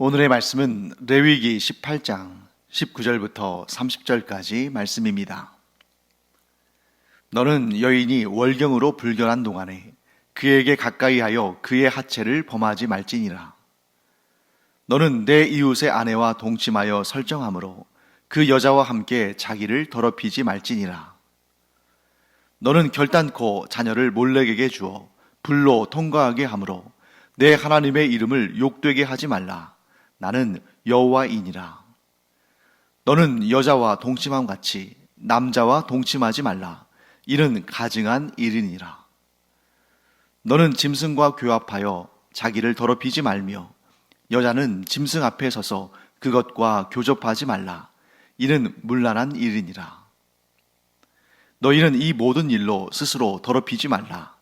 오늘의 말씀은 레위기 18장 19절부터 30절까지 말씀입니다. 너는 여인이 월경으로 불결한 동안에 그에게 가까이 하여 그의 하체를 범하지 말지니라. 너는 내 이웃의 아내와 동침하여 설정함으로 그 여자와 함께 자기를 더럽히지 말지니라. 너는 결단코 자녀를 몰래에게 주어 불로 통과하게 함으로 내 하나님의 이름을 욕되게 하지 말라. 나는 여호와이니라. 너는 여자와 동침함 같이 남자와 동침하지 말라. 이는 가증한 일이니라. 너는 짐승과 교합하여 자기를 더럽히지 말며 여자는 짐승 앞에 서서 그것과 교접하지 말라. 이는 문란한 일이니라. 너희는 이 모든 일로 스스로 더럽히지 말라.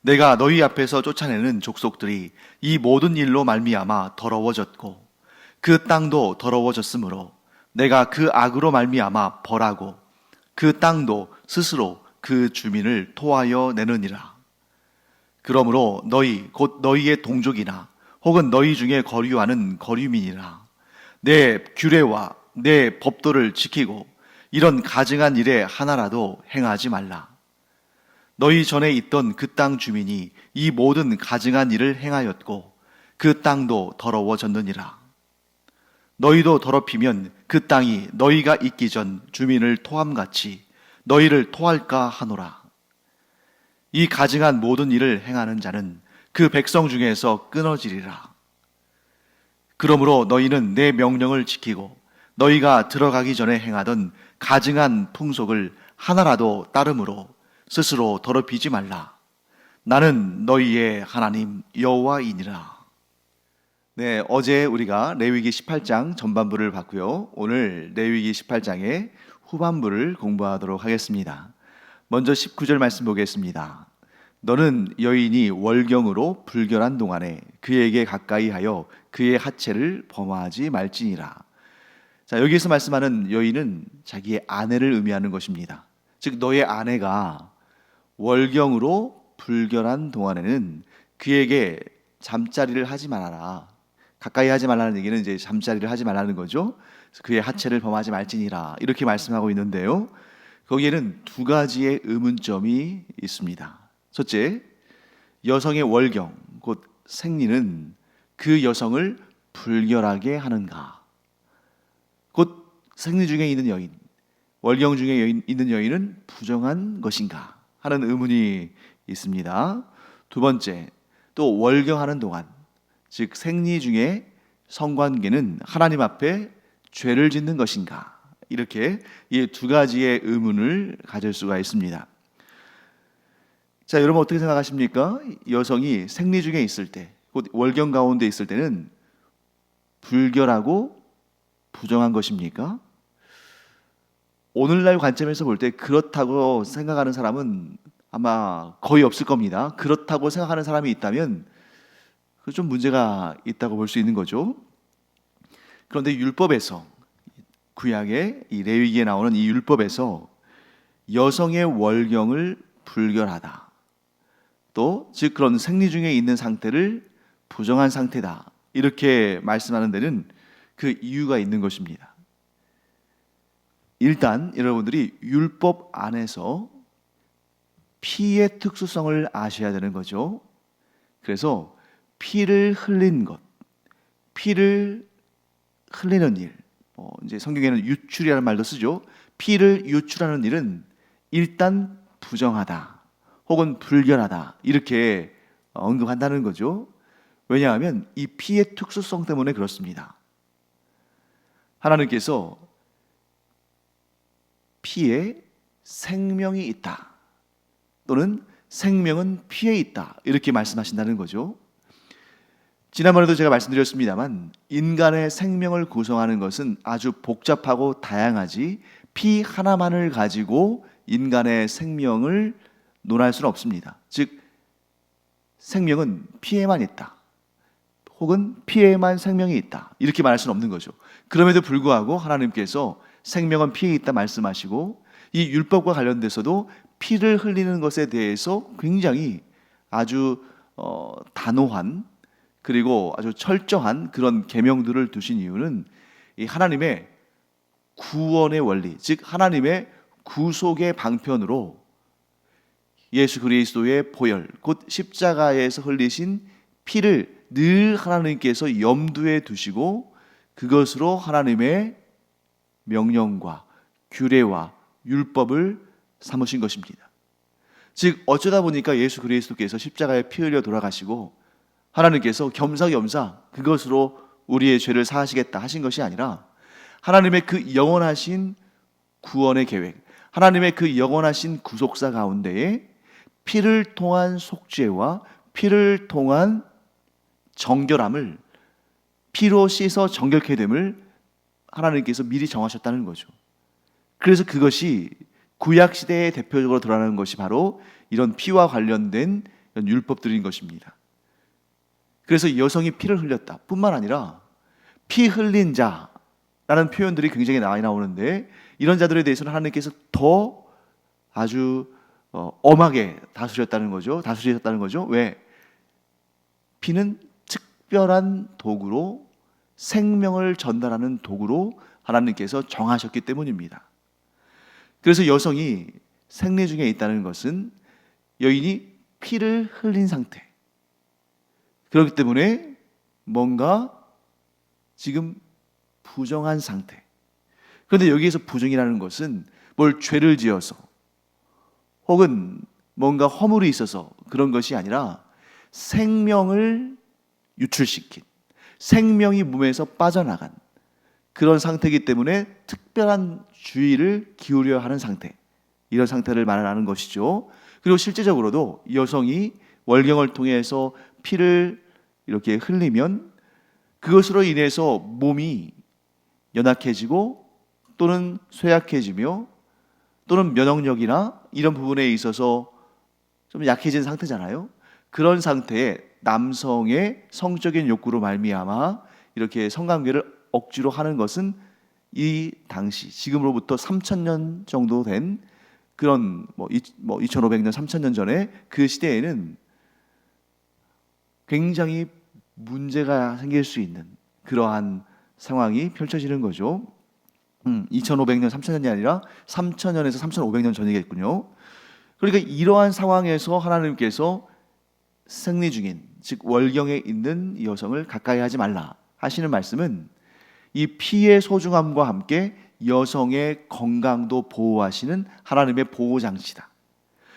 내가 너희 앞에서 쫓아내는 족속들이 이 모든 일로 말미암아 더러워졌고 그 땅도 더러워졌으므로 내가 그 악으로 말미암아 벌하고 그 땅도 스스로 그 주민을 토하여 내느니라. 그러므로 너희 곧 너희의 동족이나 혹은 너희 중에 거류하는 거류민이라 내 규례와 내 법도를 지키고 이런 가증한 일에 하나라도 행하지 말라. 너희 전에 있던 그 땅 주민이 이 모든 가증한 일을 행하였고 그 땅도 더러워졌느니라. 너희도 더럽히면 그 땅이 너희가 있기 전 주민을 토함같이 너희를 토할까 하노라. 이 가증한 모든 일을 행하는 자는 그 백성 중에서 끊어지리라. 그러므로 너희는 내 명령을 지키고 너희가 들어가기 전에 행하던 가증한 풍속을 하나라도 따름으로 스스로 더럽히지 말라. 나는 너희의 하나님 여호와이니라. 네, 어제 우리가 레위기 18장 전반부를 봤고요. 오늘 레위기 18장의 후반부를 공부하도록 하겠습니다. 먼저 19절 말씀 보겠습니다. 너는 여인이 월경으로 불결한 동안에 그에게 가까이 하여 그의 하체를 범하지 말지니라. 자, 여기서 말씀하는 여인은 자기의 아내를 의미하는 것입니다. 즉 너의 아내가 월경으로 불결한 동안에는 그에게 잠자리를 하지 말아라. 가까이 하지 말라는 얘기는 이제 잠자리를 하지 말라는 거죠. 그의 하체를 범하지 말지니라 이렇게 말씀하고 있는데요. 거기에는 두 가지의 의문점이 있습니다. 첫째, 여성의 월경 곧 생리는 그 여성을 불결하게 하는가? 곧 생리 중에 있는 여인, 월경 중에 여인, 있는 여인은 부정한 것인가? 하는 의문이 있습니다. 두 번째, 또 월경하는 동안, 즉 생리 중에 성관계는 하나님 앞에 죄를 짓는 것인가? 이렇게 이 두 가지의 의문을 가질 수가 있습니다. 자, 여러분 어떻게 생각하십니까? 여성이 생리 중에 있을 때, 곧 월경 가운데 있을 때는 불결하고 부정한 것입니까? 오늘날 관점에서 볼 때 그렇다고 생각하는 사람은 아마 거의 없을 겁니다. 그렇다고 생각하는 사람이 있다면 그 좀 문제가 있다고 볼 수 있는 거죠. 그런데 율법에서 구약의 이 레위기에 나오는 이 율법에서 여성의 월경을 불결하다. 또 즉 그런 생리 중에 있는 상태를 부정한 상태다. 이렇게 말씀하는 데는 그 이유가 있는 것입니다. 일단 여러분들이 율법 안에서 피의 특수성을 아셔야 되는 거죠. 그래서 피를 흘린 것, 피를 흘리는 일, 뭐 이제 성경에는 유출이라는 말도 쓰죠. 피를 유출하는 일은 일단 부정하다, 혹은 불결하다 이렇게 언급한다는 거죠. 왜냐하면 이 피의 특수성 때문에 그렇습니다. 하나님께서 피에 생명이 있다. 또는 생명은 피에 있다. 이렇게 말씀하신다는 거죠. 지난번에도 제가 말씀드렸습니다만 인간의 생명을 구성하는 것은 아주 복잡하고 다양하지 피 하나만을 가지고 인간의 생명을 논할 수는 없습니다. 즉 생명은 피에만 있다. 혹은 피에만 생명이 있다. 이렇게 말할 수는 없는 거죠. 그럼에도 불구하고 하나님께서 생명은 피에 있다 말씀하시고 이 율법과 관련돼서도 피를 흘리는 것에 대해서 굉장히 아주 어, 단호한 그리고 아주 철저한 그런 계명들을 두신 이유는 이 하나님의 구원의 원리, 즉 하나님의 구속의 방편으로 예수 그리스도의 보혈, 곧 십자가에서 흘리신 피를 늘 하나님께서 염두에 두시고 그것으로 하나님의 명령과 규례와 율법을 삼으신 것입니다. 즉 어쩌다 보니까 예수 그리스도께서 십자가에 피 흘려 돌아가시고 하나님께서 겸사겸사 그것으로 우리의 죄를 사하시겠다 하신 것이 아니라 하나님의 그 영원하신 구원의 계획, 하나님의 그 영원하신 구속사 가운데에 피를 통한 속죄와 피를 통한 정결함을 피로 씻어 정결케 됨을 하나님께서 미리 정하셨다는 거죠. 그래서 그것이 구약 시대에 대표적으로 드러나는 것이 바로 이런 피와 관련된 이런 율법들인 것입니다. 그래서 여성이 피를 흘렸다 뿐만 아니라 피 흘린 자라는 표현들이 굉장히 많이 나오는데 이런 자들에 대해서는 하나님께서 더 아주 어, 엄하게 다스렸다는 거죠. 다스리셨다는 거죠. 왜? 피는 특별한 도구로 생명을 전달하는 도구로 하나님께서 정하셨기 때문입니다. 그래서 여성이 생리 중에 있다는 것은 여인이 피를 흘린 상태. 그렇기 때문에 뭔가 지금 부정한 상태. 그런데 여기에서 부정이라는 것은 뭘 죄를 지어서 혹은 뭔가 허물이 있어서 그런 것이 아니라 생명을 유출시킨 생명이 몸에서 빠져나간 그런 상태이기 때문에 특별한 주의를 기울여야 하는 상태. 이런 상태를 말하는 것이죠. 그리고 실제적으로도 여성이 월경을 통해서 피를 이렇게 흘리면 그것으로 인해서 몸이 연약해지고 또는 쇠약해지며 또는 면역력이나 이런 부분에 있어서 좀 약해진 상태잖아요. 그런 상태에 남성의 성적인 욕구로 말미암아 이렇게 성관계를 억지로 하는 것은 이 당시 지금으로부터 3천년 정도 된 그런 뭐, 이, 뭐 2,500년, 3,000년 전에 그 시대에는 굉장히 문제가 생길 수 있는 그러한 상황이 펼쳐지는 거죠. 음, 2,500년, 3,000년이 아니라 3,000년에서 3,500년 전이겠군요. 그러니까 이러한 상황에서 하나님께서 생리 중인 즉 월경에 있는 여성을 가까이 하지 말라 하시는 말씀은 이 피의 소중함과 함께 여성의 건강도 보호하시는 하나님의 보호 장치다.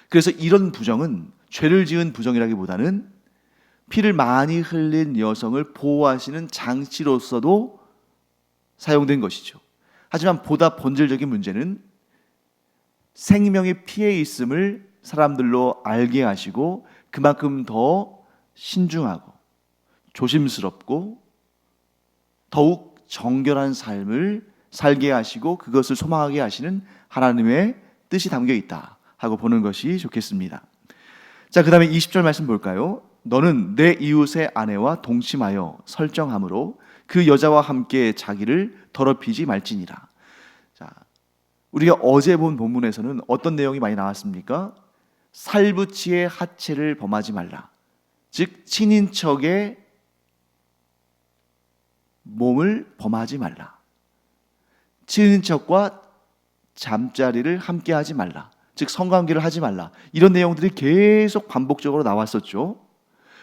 그래서 이런 부정은 죄를 지은 부정이라기보다는 피를 많이 흘린 여성을 보호하시는 장치로서도 사용된 것이죠. 하지만 보다 본질적인 문제는 생명의 피해 있음을 사람들로 알게 하시고 그만큼 더 신중하고 조심스럽고 더욱 정결한 삶을 살게 하시고 그것을 소망하게 하시는 하나님의 뜻이 담겨 있다 하고 보는 것이 좋겠습니다. 자, 그 다음에 20절 말씀 볼까요? 너는 내 이웃의 아내와 동침하여 설정함으로 그 여자와 함께 자기를 더럽히지 말지니라. 자, 우리가 어제 본 본문에서는 어떤 내용이 많이 나왔습니까? 살부치의 하체를 범하지 말라. 즉 친인척의 몸을 범하지 말라. 친인척과 잠자리를 함께 하지 말라. 즉 성관계를 하지 말라. 이런 내용들이 계속 반복적으로 나왔었죠.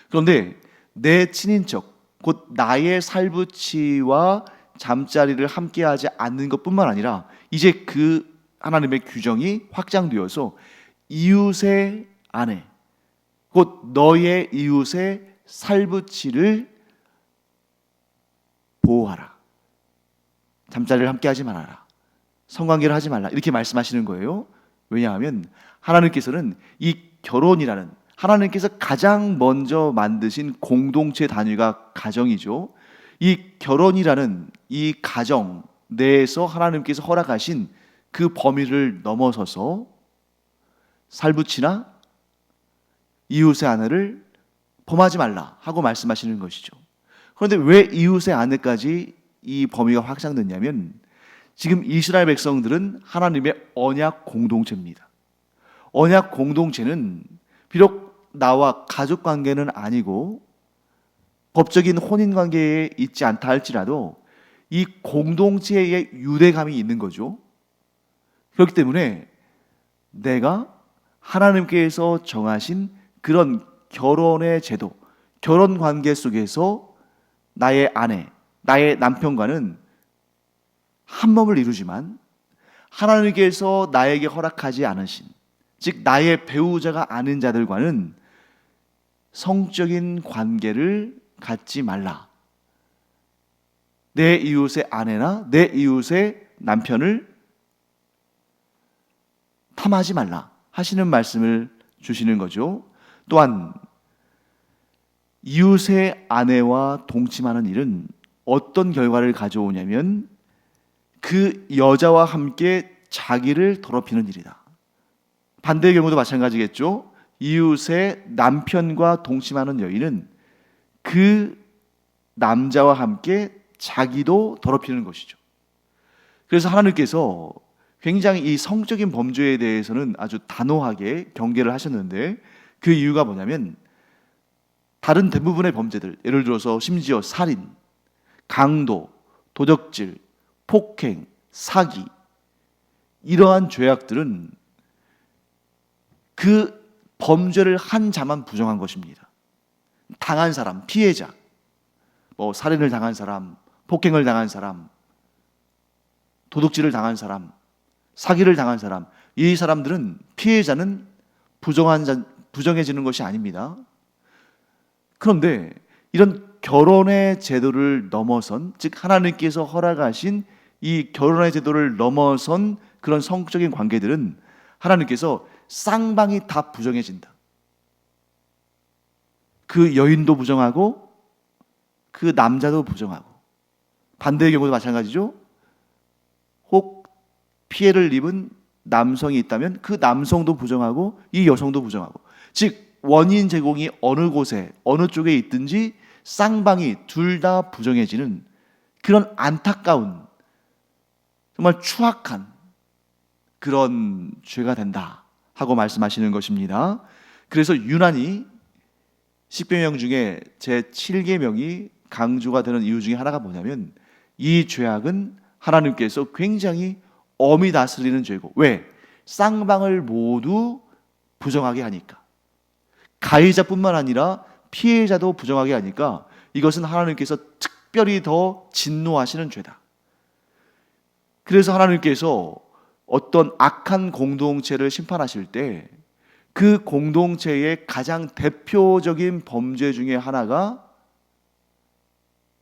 그런데 내 친인척 곧 나의 살부치와 잠자리를 함께 하지 않는 것뿐만 아니라 이제 그 하나님의 규정이 확장되어서 이웃의 아내, 곧 너의 이웃의 살부치를 보호하라. 잠자리를 함께 하지 말아라. 성관계를 하지 말라. 이렇게 말씀하시는 거예요. 왜냐하면 하나님께서는 이 결혼이라는 하나님께서 가장 먼저 만드신 공동체 단위가 가정이죠. 이 결혼이라는 이 가정 내에서 하나님께서 허락하신 그 범위를 넘어서서 살부치나 이웃의 아내를 범하지 말라 하고 말씀하시는 것이죠. 그런데 왜 이웃의 아내까지 이 범위가 확장됐냐면 지금 이스라엘 백성들은 하나님의 언약 공동체입니다. 언약 공동체는 비록 나와 가족 관계는 아니고 법적인 혼인 관계에 있지 않다 할지라도 이 공동체의 유대감이 있는 거죠. 그렇기 때문에 내가 하나님께서 정하신 그런 결혼의 제도, 결혼 관계 속에서 나의 아내, 나의 남편과는 한 몸을 이루지만 하나님께서 나에게 허락하지 않으신 즉 나의 배우자가 아닌 자들과는 성적인 관계를 갖지 말라. 내 이웃의 아내나 내 이웃의 남편을 탐하지 말라 하시는 말씀을 주시는 거죠. 또한 이웃의 아내와 동침하는 일은 어떤 결과를 가져오냐면 그 여자와 함께 자기를 더럽히는 일이다. 반대의 경우도 마찬가지겠죠. 이웃의 남편과 동침하는 여인은 그 남자와 함께 자기도 더럽히는 것이죠. 그래서 하나님께서 굉장히 이 성적인 범죄에 대해서는 아주 단호하게 경계를 하셨는데 그 이유가 뭐냐면 다른 대부분의 범죄들, 예를 들어서 심지어 살인, 강도, 도적질, 폭행, 사기, 이러한 죄악들은 그 범죄를 한 자만 부정한 것입니다. 당한 사람, 피해자, 뭐 살인을 당한 사람, 폭행을 당한 사람, 도둑질을 당한 사람, 사기를 당한 사람, 이 사람들은 피해자는 부정한 자, 부정해지는 것이 아닙니다. 그런데 이런 결혼의 제도를 넘어선 즉 하나님께서 허락하신 이 결혼의 제도를 넘어선 그런 성적인 관계들은 하나님께서 쌍방이 다 부정해진다. 그 여인도 부정하고 그 남자도 부정하고 반대의 경우도 마찬가지죠. 혹 피해를 입은 남성이 있다면 그 남성도 부정하고 이 여성도 부정하고 즉 원인 제공이 어느 곳에 어느 쪽에 있든지 쌍방이 둘 다 부정해지는 그런 안타까운 정말 추악한 그런 죄가 된다 하고 말씀하시는 것입니다. 그래서 유난히 십계명 중에 제 7계명이 강조가 되는 이유 중에 하나가 뭐냐면 이 죄악은 하나님께서 굉장히 엄히 다스리는 죄고 왜? 쌍방을 모두 부정하게 하니까 가해자뿐만 아니라 피해자도 부정하게 하니까 이것은 하나님께서 특별히 더 진노하시는 죄다. 그래서 하나님께서 어떤 악한 공동체를 심판하실 때 그 공동체의 가장 대표적인 범죄 중에 하나가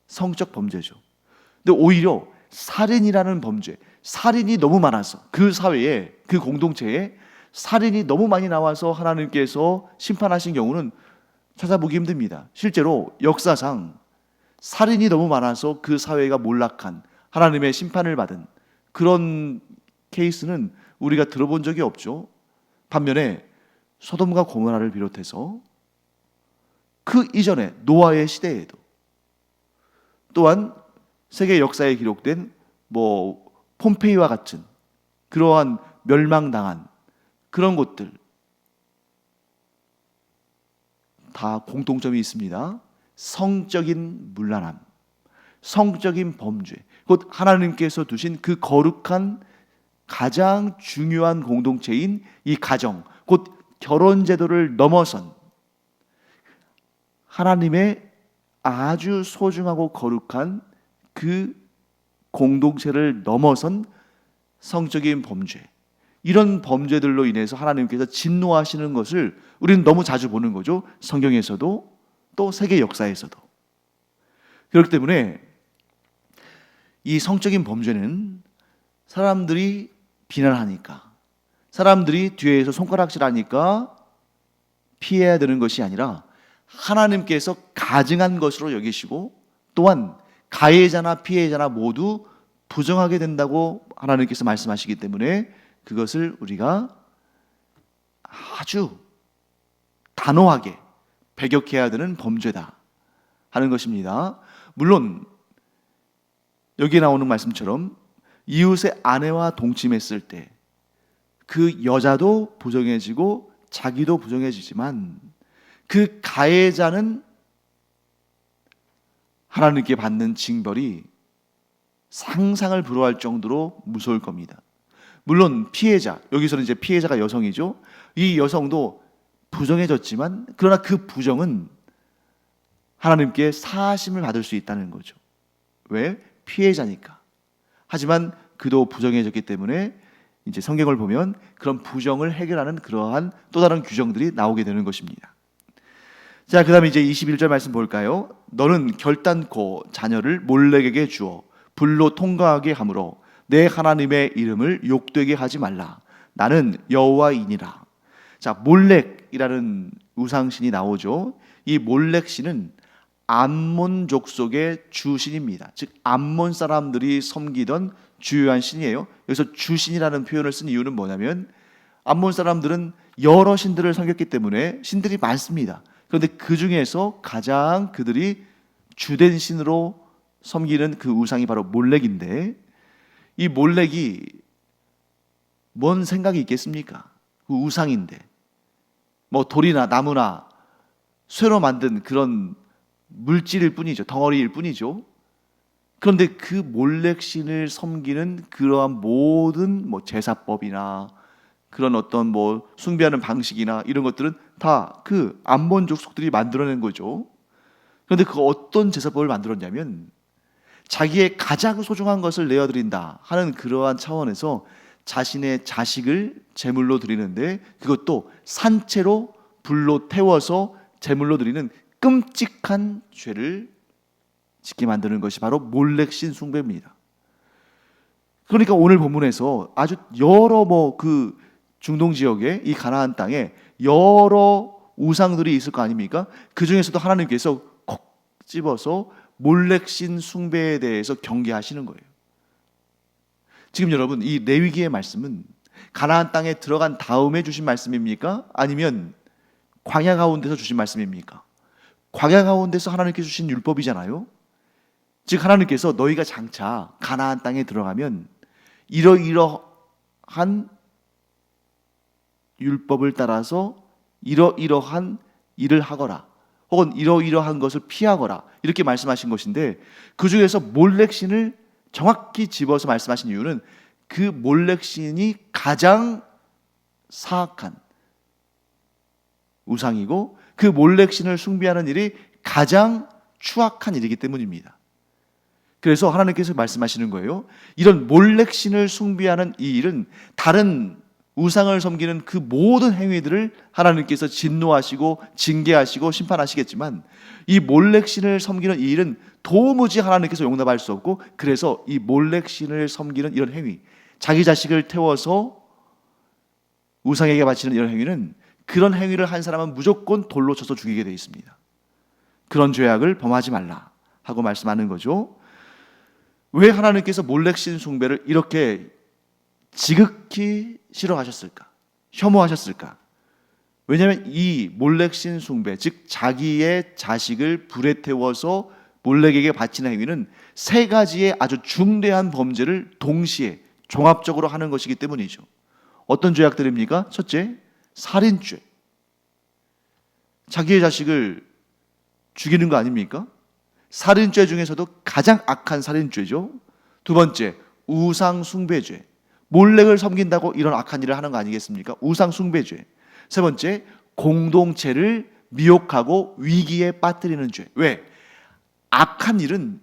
성적 범죄죠. 근데 오히려 살인이라는 범죄, 살인이 너무 많아서 그 사회에 그 공동체에 살인이 너무 많이 나와서 하나님께서 심판하신 경우는 찾아보기 힘듭니다. 실제로 역사상 살인이 너무 많아서 그 사회가 몰락한 하나님의 심판을 받은 그런 케이스는 우리가 들어본 적이 없죠. 반면에 소돔과 고모라를 비롯해서 그 이전에 노아의 시대에도 또한 세계 역사에 기록된 뭐 폼페이와 같은 그러한 멸망당한 그런 곳들 다 공통점이 있습니다. 성적인 문란함, 성적인 범죄, 곧 하나님께서 두신 그 거룩한 가장 중요한 공동체인 이 가정, 곧 결혼 제도를 넘어선 하나님의 아주 소중하고 거룩한 그 공동체를 넘어선 성적인 범죄. 이런 범죄들로 인해서 하나님께서 진노하시는 것을 우리는 너무 자주 보는 거죠. 성경에서도 또 세계 역사에서도. 그렇기 때문에 이 성적인 범죄는 사람들이 비난하니까 사람들이 뒤에서 손가락질하니까 피해야 되는 것이 아니라 하나님께서 가증한 것으로 여기시고 또한 가해자나 피해자나 모두 부정하게 된다고 하나님께서 말씀하시기 때문에 그것을 우리가 아주 단호하게 배격해야 되는 범죄다 하는 것입니다. 물론 여기에 나오는 말씀처럼 이웃의 아내와 동침했을 때 그 여자도 부정해지고 자기도 부정해지지만 그 가해자는 하나님께 받는 징벌이 상상을 불허할 정도로 무서울 겁니다. 물론 피해자, 여기서는 이제 피해자가 여성이죠. 이 여성도 부정해졌지만 그러나 그 부정은 하나님께 사심을 받을 수 있다는 거죠. 왜? 피해자니까. 하지만 그도 부정해졌기 때문에 이제 성경을 보면 그런 부정을 해결하는 그러한 또 다른 규정들이 나오게 되는 것입니다. 자, 그다음에 이제 21절 말씀 볼까요? 너는 결단코 자녀를 몰렉에게 주어 불로 통과하게 하므로 내 하나님의 이름을 욕되게 하지 말라. 나는 여호와이니라. 자, 몰렉이라는 우상신이 나오죠. 이 몰렉 신은 암몬 족속의 주신입니다. 즉 암몬 사람들이 섬기던 주요한 신이에요. 여기서 주신이라는 표현을 쓴 이유는 뭐냐면 암몬 사람들은 여러 신들을 섬겼기 때문에 신들이 많습니다. 그런데 그 중에서 가장 그들이 주된 신으로 섬기는 그 우상이 바로 몰렉인데 이 몰렉이 뭔 생각이 있겠습니까? 그 우상인데 뭐 돌이나 나무나 쇠로 만든 그런 물질일 뿐이죠. 덩어리일 뿐이죠. 그런데 그 몰렉신을 섬기는 그러한 모든 뭐 제사법이나 그런 어떤 뭐 숭배하는 방식이나 이런 것들은 다 그 암몬 족속들이 만들어낸 거죠. 그런데 그 어떤 제사법을 만들었냐면 자기의 가장 소중한 것을 내어드린다 하는 그러한 차원에서 자신의 자식을 제물로 드리는데 그것도 산채로 불로 태워서 제물로 드리는 끔찍한 죄를 짓게 만드는 것이 바로 몰렉신 숭배입니다. 그러니까 오늘 본문에서 아주 여러 뭐 그 중동 지역에 이 가나안 땅에 여러 우상들이 있을 거 아닙니까? 그 중에서도 하나님께서 콕 집어서 몰렉신 숭배에 대해서 경계하시는 거예요. 지금 여러분 이 레위기의 말씀은 가나안 땅에 들어간 다음에 주신 말씀입니까? 아니면 광야 가운데서 주신 말씀입니까? 광야 가운데서 하나님께 주신 율법이잖아요. 즉 하나님께서 너희가 장차 가나안 땅에 들어가면 이러이러한 율법을 따라서 이러이러한 일을 하거라. 혹은 이러이러한 것을 피하거라. 이렇게 말씀하신 것인데 그 중에서 몰렉신을 정확히 집어서 말씀하신 이유는 그 몰렉신이 가장 사악한 우상이고 그 몰렉신을 숭배하는 일이 가장 추악한 일이기 때문입니다. 그래서 하나님께서 말씀하시는 거예요. 이런 몰렉신을 숭배하는 이 일은 다른 우상을 섬기는 그 모든 행위들을 하나님께서 진노하시고 징계하시고 심판하시겠지만 이 몰렉신을 섬기는 이 일은 도무지 하나님께서 용납할 수 없고 그래서 이 몰렉신을 섬기는 이런 행위 자기 자식을 태워서 우상에게 바치는 이런 행위는 그런 행위를 한 사람은 무조건 돌로 쳐서 죽이게 되어 있습니다. 그런 죄악을 범하지 말라 하고 말씀하는 거죠. 왜 하나님께서 몰렉신 숭배를 이렇게 지극히 싫어하셨을까? 혐오하셨을까? 왜냐하면 이 몰렉신 숭배, 즉 자기의 자식을 불에 태워서 몰렉에게 바치는 행위는 세 가지의 아주 중대한 범죄를 동시에 종합적으로 하는 것이기 때문이죠. 어떤 죄악들입니까? 첫째, 살인죄. 자기의 자식을 죽이는 거 아닙니까? 살인죄 중에서도 가장 악한 살인죄죠. 두 번째, 우상 숭배죄. 몰렉을 섬긴다고 이런 악한 일을 하는 거 아니겠습니까? 우상 숭배죄. 세 번째, 공동체를 미혹하고 위기에 빠뜨리는 죄. 왜? 악한 일은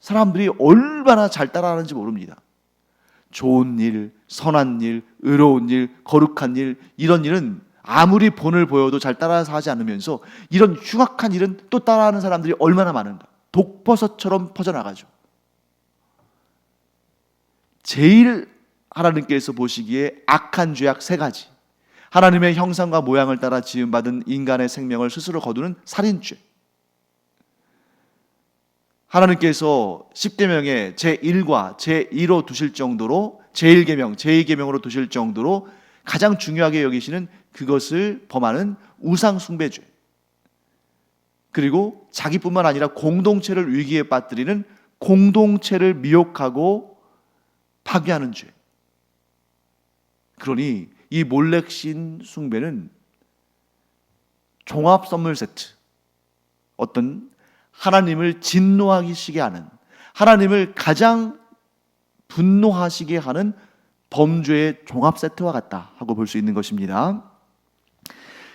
사람들이 얼마나 잘 따라하는지 모릅니다. 좋은 일, 선한 일, 의로운 일, 거룩한 일, 이런 일은 아무리 본을 보여도 잘 따라서 하지 않으면서 이런 흉악한 일은 또 따라하는 사람들이 얼마나 많은가. 독버섯처럼 퍼져나가죠. 제일 하나님께서 보시기에 악한 죄악 세 가지. 하나님의 형상과 모양을 따라 지음받은 인간의 생명을 스스로 거두는 살인죄. 하나님께서 10계명에 제1과 제2로 두실 정도로 제1계명, 제2계명으로 두실 정도로 가장 중요하게 여기시는 그것을 범하는 우상 숭배죄. 그리고 자기뿐만 아니라 공동체를 위기에 빠뜨리는 공동체를 미혹하고 파괴하는 죄. 그러니 이 몰렉신 숭배는 종합 선물 세트 어떤 하나님을 진노하시게 하는 하나님을 가장 분노하시게 하는 범죄의 종합 세트와 같다 하고 볼 수 있는 것입니다.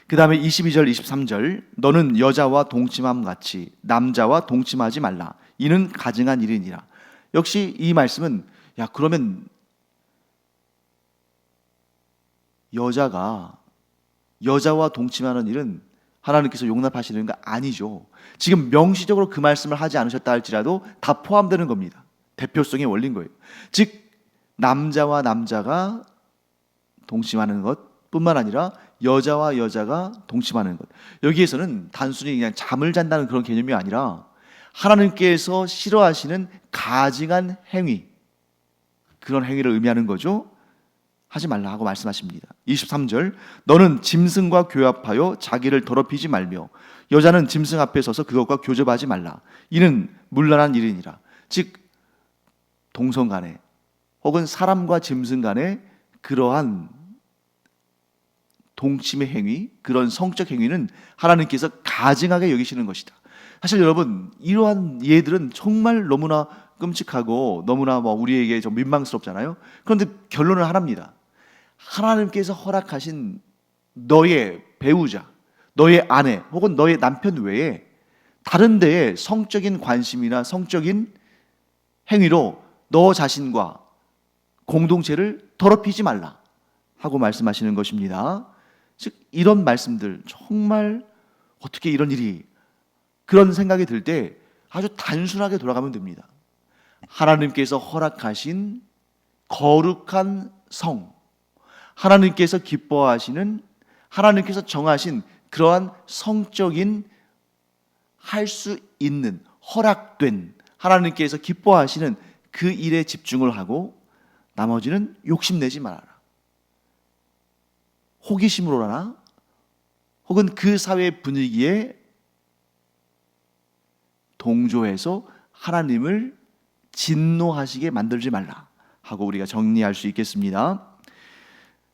그 다음에 22절, 23절, 너는 여자와 동침함 같이 남자와 동침하지 말라. 이는 가증한 일이니라. 역시 이 말씀은 야 그러면 여자가 여자와 동침하는 일은 하나님께서 용납하시는 거 아니죠. 지금 명시적으로 그 말씀을 하지 않으셨다 할지라도 다 포함되는 겁니다. 대표성의 원리인 거예요. 즉 남자와 남자가 동침하는 것뿐만 아니라 여자와 여자가 동침하는 것. 여기에서는 단순히 그냥 잠을 잔다는 그런 개념이 아니라 하나님께서 싫어하시는 가증한 행위 그런 행위를 의미하는 거죠. 하지 말라 하고 말씀하십니다. 23절 너는 짐승과 교합하여 자기를 더럽히지 말며 여자는 짐승 앞에 서서 그것과 교접하지 말라. 이는 물란한 일이니라. 즉 동성 간에 혹은 사람과 짐승 간에 그러한 동침의 행위, 그런 성적 행위는 하나님께서 가증하게 여기시는 것이다. 사실 여러분 이러한 예들은 정말 너무나 끔찍하고 너무나 뭐 우리에게 좀 민망스럽잖아요. 그런데 결론을 하나입니다. 하나님께서 허락하신 너의 배우자, 너의 아내 혹은 너의 남편 외에 다른 데에 성적인 관심이나 성적인 행위로 너 자신과 공동체를 더럽히지 말라 하고 말씀하시는 것입니다. 즉 이런 말씀들 정말 어떻게 이런 일이 그런 생각이 들 때 아주 단순하게 돌아가면 됩니다. 하나님께서 허락하신 거룩한 성, 하나님께서 기뻐하시는 하나님께서 정하신 그러한 성적인 할 수 있는 허락된 하나님께서 기뻐하시는 그 일에 집중을 하고 나머지는 욕심내지 말아라. 호기심으로나 혹은 그 사회 분위기에 동조해서 하나님을 진노하시게 만들지 말라 하고 우리가 정리할 수 있겠습니다.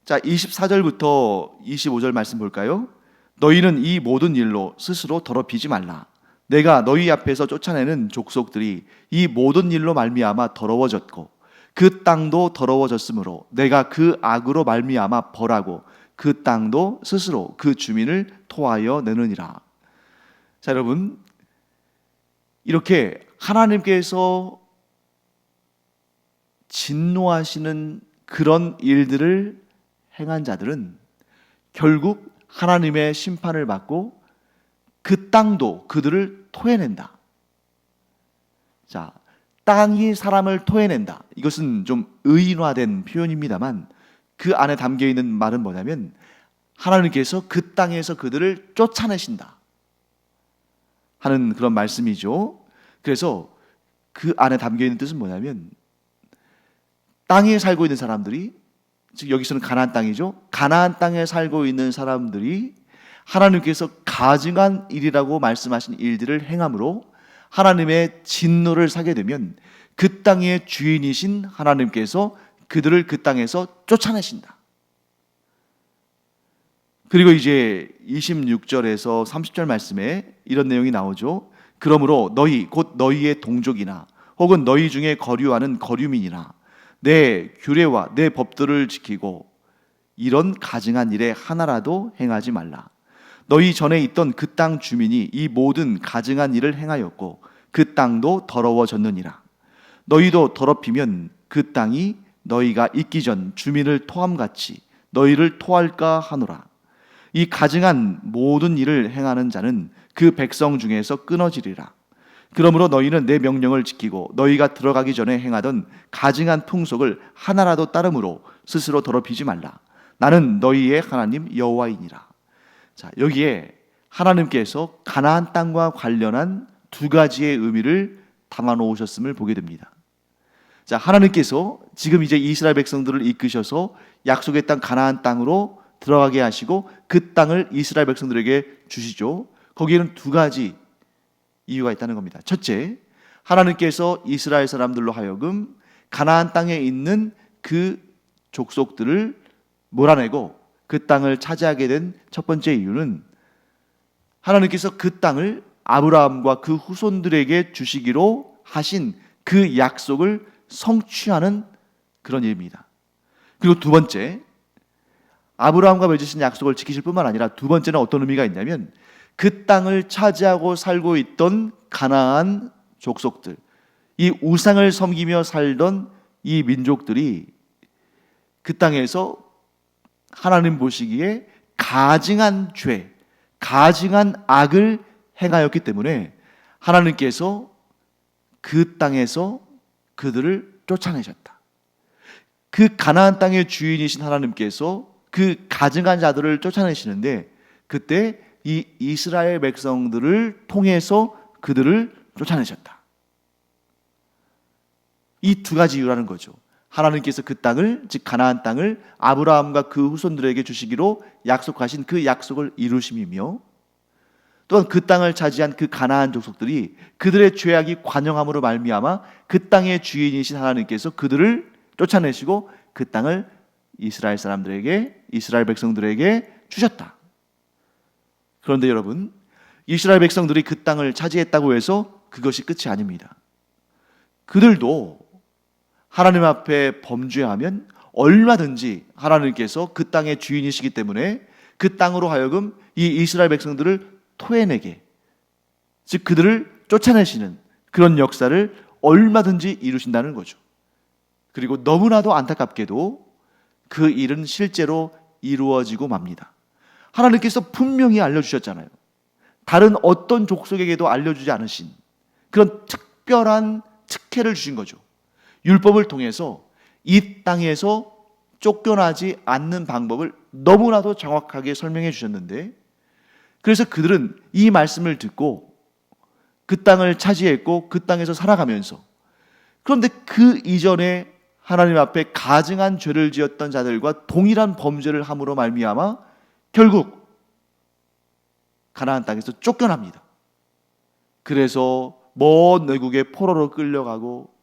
자, 24절부터 25절 말씀 볼까요? 너희는 이 모든 일로 스스로 더럽히지 말라. 내가 너희 앞에서 쫓아내는 족속들이 이 모든 일로 말미암아 더러워졌고 그 땅도 더러워졌으므로 내가 그 악으로 말미암아 벌하고 그 땅도 스스로 그 주민을 토하여 내느니라. 자, 여러분 이렇게 하나님께서 진노하시는 그런 일들을 행한 자들은 결국 하나님의 심판을 받고 그 땅도 그들을 토해낸다. 자, 땅이 사람을 토해낸다. 이것은 좀 의인화된 표현입니다만 그 안에 담겨 있는 말은 뭐냐면 하나님께서 그 땅에서 그들을 쫓아내신다. 하는 그런 말씀이죠. 그래서 그 안에 담겨 있는 뜻은 뭐냐면 땅에 살고 있는 사람들이 즉 여기서는 가나안 땅이죠. 가나안 땅에 살고 있는 사람들이 하나님께서 가증한 일이라고 말씀하신 일들을 행함으로 하나님의 진노를 사게 되면 그 땅의 주인이신 하나님께서 그들을 그 땅에서 쫓아내신다. 그리고 이제 26절에서 30절 말씀에 이런 내용이 나오죠. 그러므로 너희 곧 너희의 동족이나 혹은 너희 중에 거류하는 거류민이나 내 규례와 내 법들을 지키고 이런 가증한 일에 하나라도 행하지 말라. 너희 전에 있던 그 땅 주민이 이 모든 가증한 일을 행하였고 그 땅도 더러워졌느니라. 너희도 더럽히면 그 땅이 너희가 있기 전 주민을 토함같이 너희를 토할까 하노라. 이 가증한 모든 일을 행하는 자는 그 백성 중에서 끊어지리라. 그러므로 너희는 내 명령을 지키고 너희가 들어가기 전에 행하던 가증한 풍속을 하나라도 따름으로 스스로 더럽히지 말라. 나는 너희의 하나님 여호와이니라. 자, 여기에 하나님께서 가나안 땅과 관련한 두 가지의 의미를 담아 놓으셨음을 보게 됩니다. 자, 하나님께서 지금 이제 이스라엘 백성들을 이끄셔서 약속의 땅 가나안 땅으로 들어가게 하시고 그 땅을 이스라엘 백성들에게 주시죠. 거기에는 두 가지 이유가 있다는 겁니다. 첫째, 하나님께서 이스라엘 사람들로 하여금 가나안 땅에 있는 그 족속들을 몰아내고 그 땅을 차지하게 된 첫 번째 이유는 하나님께서 그 땅을 아브라함과 그 후손들에게 주시기로 하신 그 약속을 성취하는 그런 일입니다. 그리고 두 번째, 아브라함과 맺으신 약속을 지키실 뿐만 아니라 두 번째는 어떤 의미가 있냐면 그 땅을 차지하고 살고 있던 가나안 족속들, 이 우상을 섬기며 살던 이 민족들이 그 땅에서 하나님 보시기에 가증한 죄, 가증한 악을 행하였기 때문에 하나님께서 그 땅에서 그들을 쫓아내셨다. 그 가나안 땅의 주인이신 하나님께서 그 가증한 자들을 쫓아내시는데 그때 이 이스라엘 백성들을 통해서 그들을 쫓아내셨다. 이 두 가지 이유라는 거죠. 하나님께서 그 땅을 즉 가나안 땅을 아브라함과 그 후손들에게 주시기로 약속하신 그 약속을 이루심이며 또한 그 땅을 차지한 그 가나안 족속들이 그들의 죄악이 관영함으로 말미암아 그 땅의 주인이신 하나님께서 그들을 쫓아내시고 그 땅을 이스라엘 사람들에게 이스라엘 백성들에게 주셨다. 그런데 여러분, 이스라엘 백성들이 그 땅을 차지했다고 해서 그것이 끝이 아닙니다. 그들도 하나님 앞에 범죄하면 얼마든지 하나님께서 그 땅의 주인이시기 때문에 그 땅으로 하여금 이 이스라엘 백성들을 토해내게 즉 그들을 쫓아내시는 그런 역사를 얼마든지 이루신다는 거죠. 그리고 너무나도 안타깝게도 그 일은 실제로 이루어지고 맙니다. 하나님께서 분명히 알려주셨잖아요. 다른 어떤 족속에게도 알려주지 않으신 그런 특별한 특혜를 주신 거죠. 율법을 통해서 이 땅에서 쫓겨나지 않는 방법을 너무나도 정확하게 설명해 주셨는데 그래서 그들은 이 말씀을 듣고 그 땅을 차지했고 그 땅에서 살아가면서 그런데 그 이전에 하나님 앞에 가증한 죄를 지었던 자들과 동일한 범죄를 함으로 말미암아 결국 가나안 땅에서 쫓겨납니다. 그래서 먼 외국에 포로로 끌려가고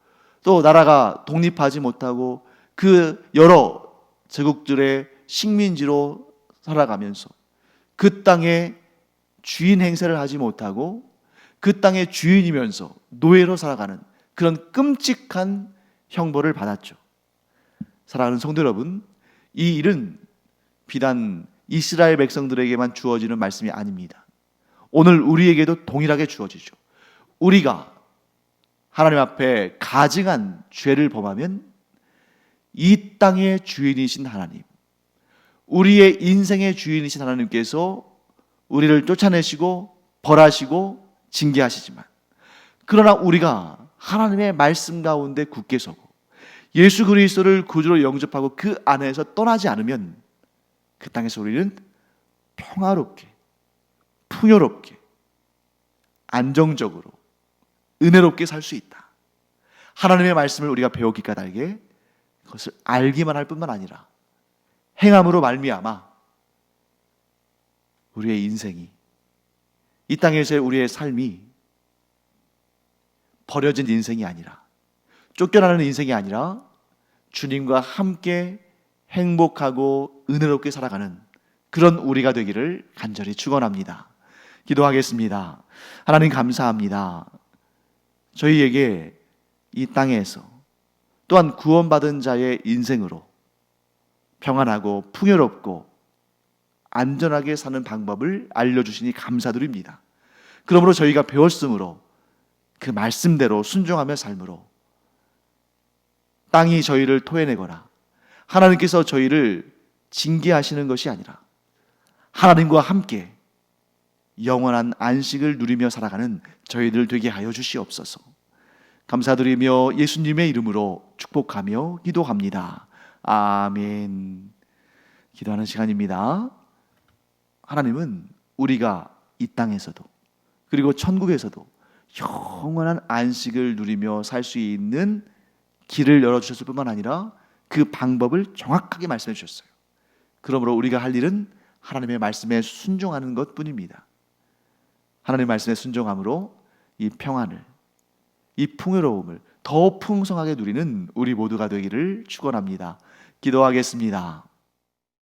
또 나라가 독립하지 못하고 그 여러 제국들의 식민지로 살아가면서 그 땅에 주인 행세를 하지 못하고 그 땅의 주인이면서 노예로 살아가는 그런 끔찍한 형벌을 받았죠. 사랑하는 성도 여러분, 이 일은 비단 이스라엘 백성들에게만 주어지는 말씀이 아닙니다. 오늘 우리에게도 동일하게 주어지죠. 우리가 하나님 앞에 가증한 죄를 범하면 이 땅의 주인이신 하나님, 우리의 인생의 주인이신 하나님께서 우리를 쫓아내시고 벌하시고 징계하시지만 그러나 우리가 하나님의 말씀 가운데 굳게 서고 예수 그리스도를 구주로 영접하고 그 안에서 떠나지 않으면 그 땅에서 우리는 평화롭게 풍요롭게 안정적으로 은혜롭게 살 수 있다. 하나님의 말씀을 우리가 배우기 까닭에 그것을 알기만 할 뿐만 아니라 행함으로 말미암아 우리의 인생이 이 땅에서의 우리의 삶이 버려진 인생이 아니라 쫓겨나는 인생이 아니라 주님과 함께 행복하고 은혜롭게 살아가는 그런 우리가 되기를 간절히 축원합니다. 기도하겠습니다. 하나님 감사합니다. 저희에게 이 땅에서 또한 구원받은 자의 인생으로 평안하고 풍요롭고 안전하게 사는 방법을 알려주시니 감사드립니다. 그러므로 저희가 배웠으므로 그 말씀대로 순종하며 삶으로 땅이 저희를 토해내거나 하나님께서 저희를 징계하시는 것이 아니라 하나님과 함께 영원한 안식을 누리며 살아가는 저희들 되게 하여 주시옵소서. 감사드리며 예수님의 이름으로 축복하며 기도합니다. 아멘. 기도하는 시간입니다. 하나님은 우리가 이 땅에서도 그리고 천국에서도 영원한 안식을 누리며 살 수 있는 길을 열어 주셨을 뿐만 아니라 그 방법을 정확하게 말씀해 주셨어요. 그러므로 우리가 할 일은 하나님의 말씀에 순종하는 것 뿐입니다. 하나님 말씀에 순종함으로 이 평안을 이 풍요로움을 더 풍성하게 누리는 우리 모두가 되기를 축원합니다. 기도하겠습니다.